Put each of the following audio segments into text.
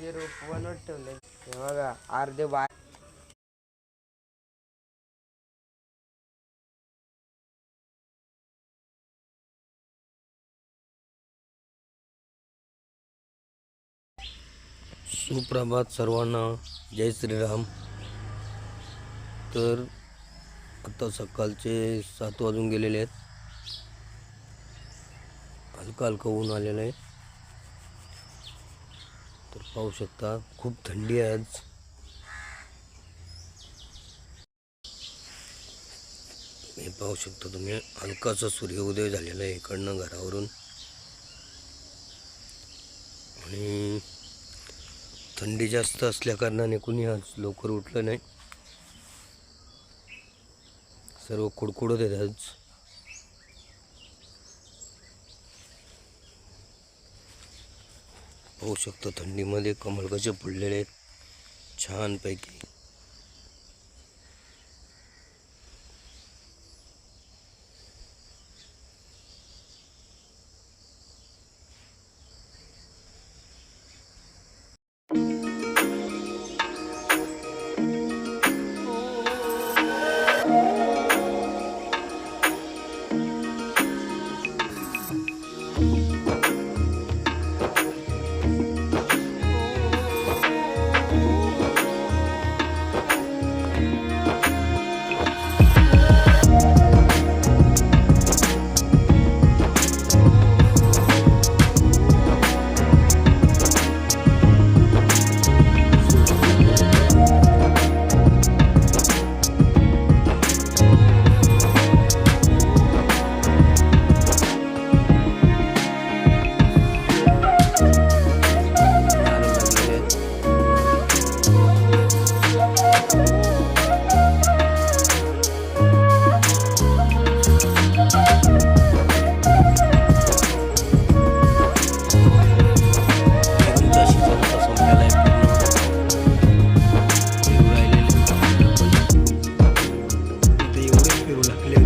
जे रोप ठेवले हे बघा अर्धे बाय सुप्रभात सर्वांना. जय श्रीराम. तर आता सकाळचे सात वाजून गेलेले आहेत. हलकं हलकं ऊन आलेलं आहे. तर पाहू शकता. खूप थंडी आहे आज. हे पाहू शकता तुम्ही. हलकाचा सूर्योदय झालेला आहे इकडनं घरावरून. आणि थंडी जास्त असल्याकारणाने कुणी आज लवकर उठलं नाही. सर्व कुडकुडत आहेत आज. पाहू शकतो. थंडीमध्ये कमल कसे फुललेले आहेत. छानपैकी. células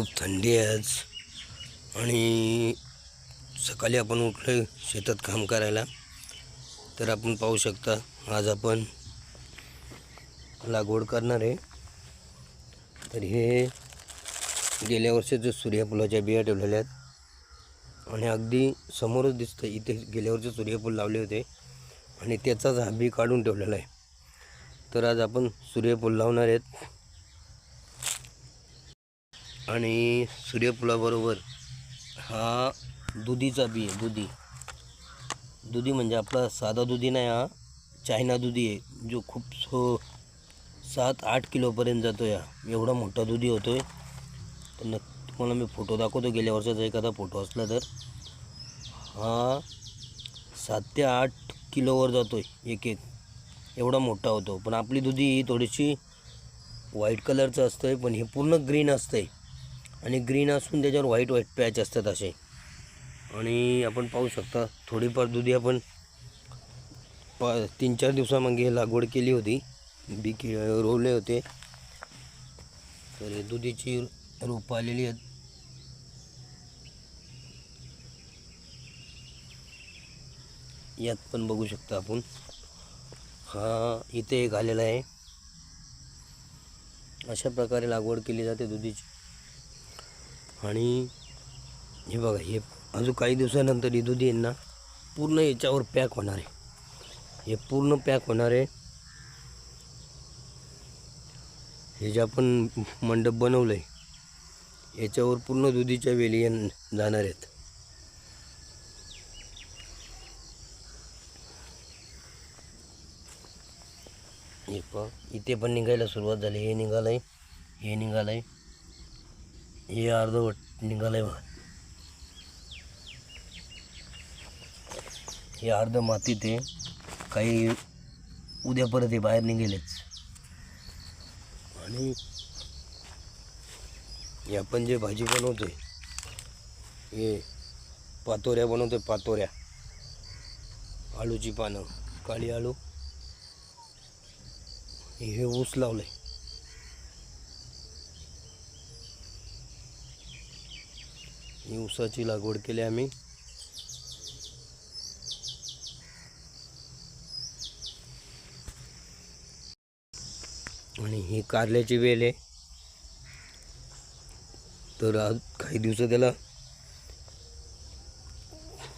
खूप थंडी आहे आज. आणि सकाळी आपण उठलो शेतात काम करायला. तर आपण पाहू शकता आज आपण लागवड करणार आहे. तर हे गेल्या वर्षीचे सूर्यफुलाच्या बिया ठेवलेल्या आहेत आणि अगदी समोरच दिसतं इथे गेल्या वर्षी सूर्यफूल लावले होते आणि त्याचाच हा बी काढून ठेवलेला आहे. तर आज आपण सूर्यफूल लावणार आहेत. आणि सूर्यफुलाबरोबर हा दुधीचा बी आहे दुधी. दुधी म्हणजे आपला साधा दुधी नाही हा चायना दुधी आहे जो खूप सो सात आठ किलोपर्यंत जातो या एवढा मोठा दुधी होतो आहे तर न तुम्हाला मी फोटो दाखवतो गेल्या वर्षाचा एखादा फोटो असला तर. हा सात ते आठ किलोवर जातो आहे एक एक. एवढा मोठा होतो. पण आपली दुधी ही थोडीशी व्हाईट कलरचं असतं आहे पण हे पूर्ण ग्रीन असतं आहे आणि ग्रीन असून त्याच्यावर व्हाईट व्हाईट पॅच असतात असे. आणि आपण पाहू शकता थोडीफार दुधी आपण पा तीन चार दिवसामागे लागवड केली होती. बी के रोवले होते. तर दुधीची रोपं आलेली आहेत. यात पण बघू शकता आपण. हा इथे एक आलेला आहे. अशा प्रकारे लागवड केली जाते दुधीची. आणि हे बघा हे अजून काही दिवसानंतर ही दुधी आहे ना पूर्ण याच्यावर पॅक होणार आहे. हे पूर्ण पॅक होणार आहे. हे जे आपण मंडप बनवलं आहे याच्यावर पूर्ण दुधीच्या वेली जाणार आहेत. हे पहा इथे पण निघायला सुरुवात झाली. हे निघालं आहे हे निघालं आहे हे अर्धवट निघालंय बघा हे अर्ध मातीत आहे. काही उद्या परत हे बाहेर निघेलच. आणि हे आपण जे भाजी बनवतोय हे पातोऱ्या बनवतोय पातोऱ्या. आळूची पानं काळी आळू हे ऊस लावलंय. ही ऊसाची लागवड केली आम्ही. आणि ही कारल्याची वेल आहे. तर आज काही दिवस त्याला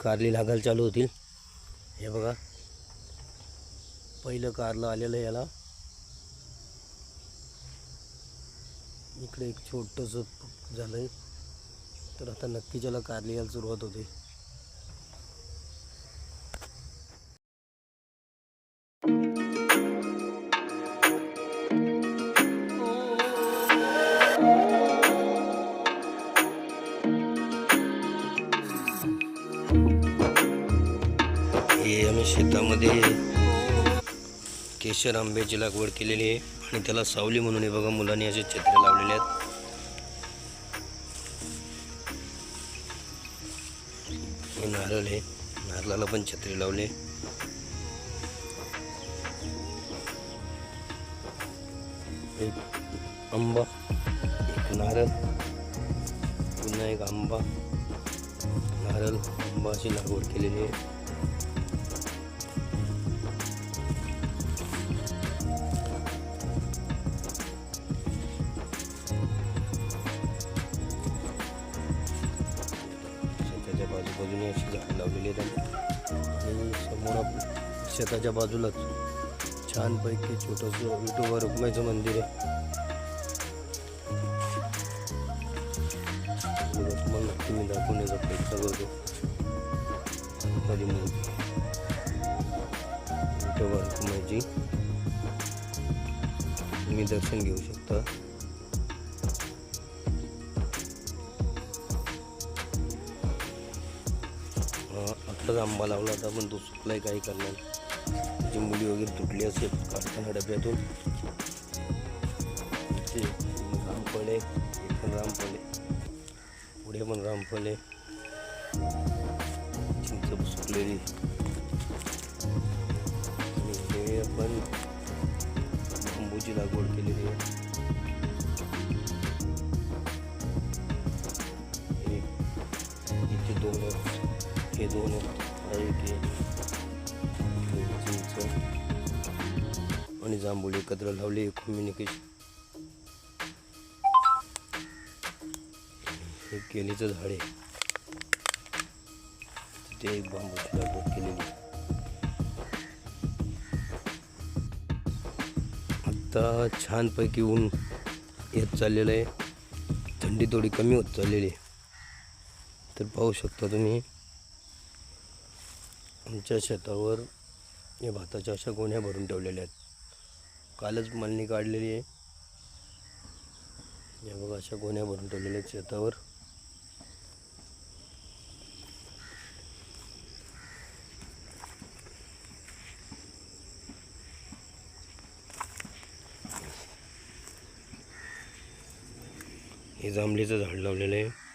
कारली लागायला चालू होतील. हे बघा. पहिलं कारलं आलेलं आहे याला. इकडे एक छोटंसं झालं आहे तर आता नक्की ज्याला कारली सुरुवात होते. हे आम्ही शेतामध्ये केशर आंब्याची लागवड केलेली आहे आणि त्याला सावली म्हणून हे बघा मुलांनी असे छत्र्या लावलेले आहेत. हे नारळ आहे नारळाला पण छत्री लावले. एक आंबा एक नारळ पुन्हा एक आंबा. नारळ आंबा अशी लागवड केलेली आहे. बाजूने अशी झाडं लावलेली आहेत आणि समोर आपण शेताच्या बाजूलाच छानपैकी छोटंसं विठोबा रुक्माईचं मंदिर आहे. तुम्हाला नक्की मी दाखवण्याचा प्रयत्न करतो. कधी मूर्ती विठोबा रुक्माईची. तुम्ही दर्शन घेऊ शकता. हा, आंबा लावला होता पण तो सुकलाय काही करणार त्याची मुली वगैरे तुटली असेल काढताना डब्यातून. ते रामफळे आहे पण रामफळे. पुढे पण रामफळे. आहे चिंच सुकलेली आणि हे आपण बांबूची लागवड केलेली आहे. हे दोन एक चिंच आणि जांभूळ एकत्र लावले कम्युनिकेशन हे केलीचं झाड आहे तिथे एक बांबूची लागवड केलेली आत्ता छानपैकी ऊन येत चाललेलं आहे थंडी थोडी कमी होत चाललेली आहे तर पाहू शकता तुम्ही आमच्या शेतावर या भाताच्या अशा गोण्या भरून ठेवलेल्या आहेत. कालच मालणी काढलेली आहे. या बघा अशा गोण्या भरून ठेवलेल्या आहेत शेतावर. हे जांभळीचं झाड लावलेलं आहे.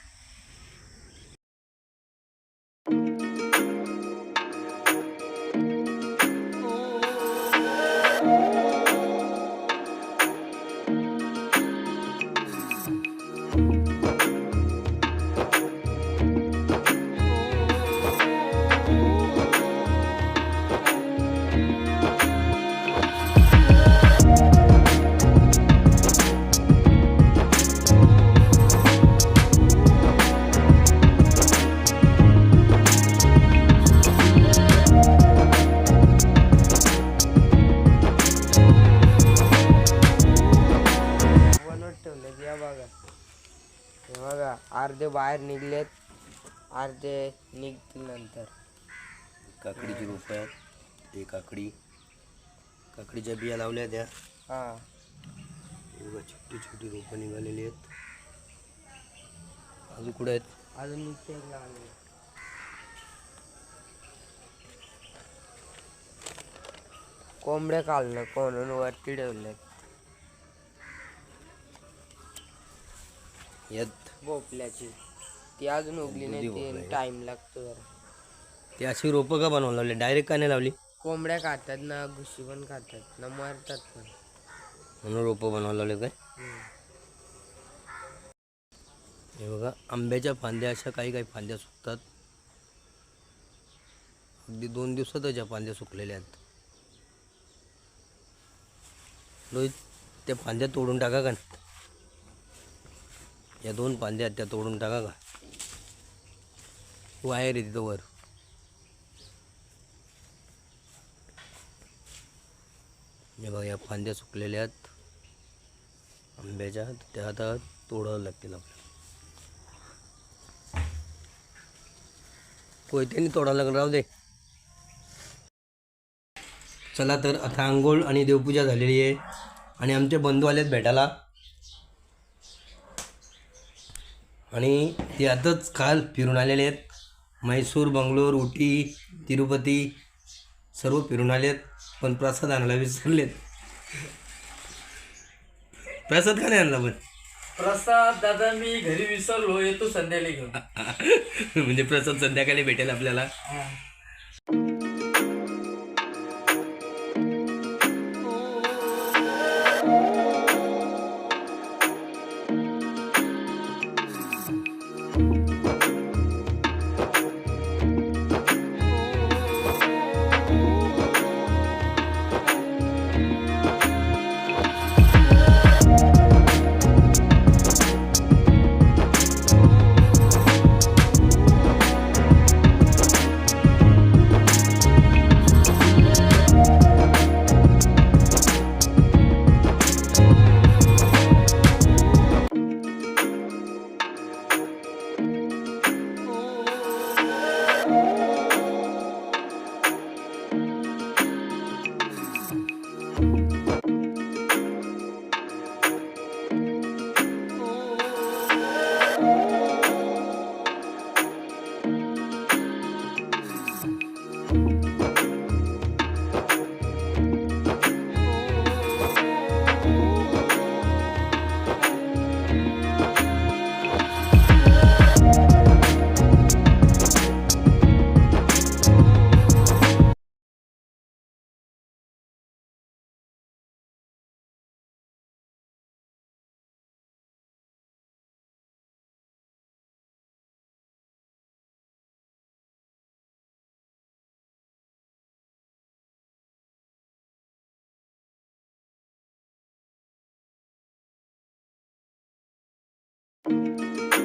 निघलेत अर्धे निघतील नंतर. काकडीची रोपं आहेत. ते काकडी काकडीच्या बिया लावल्या त्या. हा. बघा छोटी छोटी रोपं निघालेली आहेत. अजून कुठे आहेत? अजून निघते एक लागले कोंबडे काढलं कोणून वरती ठेवले यात भोपल्याची. ती अजून उगली नाही दुधी ती. टाइम लागतो जरा. ते अशी रोपं का बनवून लावली? डायरेक्ट का नाही लावली? कोंबड्या खातात ना घुशी पण खातात ना मरतात पण. म्हणून रोपं बनवायला लावले काय? हम्म. हे बघा आंब्याच्या फांद्या अशा काही काही फांद्या सुकतात. अगदी दोन दिवसातच या फांद्या सुकलेल्या आहेत. रोहित त्या फांद्या तोडून टाका का या दोन फांद्या आहेत त्या तोडून टाका का? वायर आहे तिथं वर. बघा या फांद्या सुकलेल्या आहेत. आंब्याच्या त्या आता तोडावं लागतील आपल्याला. कोयत्याने तोडावं लागेल राहू दे. चला तर आता आंघोळ आणि देवपूजा झालेली आहे. आणि आमचे बंधू आलेत भेटायला. आणि ते आताच काल फिरून आलेले आहेत. म्हैसूर बंगलोर उटी तिरुपती सर्व फिरून आलेत पण प्रसाद आणायला विसरलेत. प्रसाद का नाही आणला पण? प्रसाद दादा मी घरी विसरलो येतो संध्याकाळी घेऊन. म्हणजे प्रसाद संध्याकाळी भेटेल आपल्याला. Música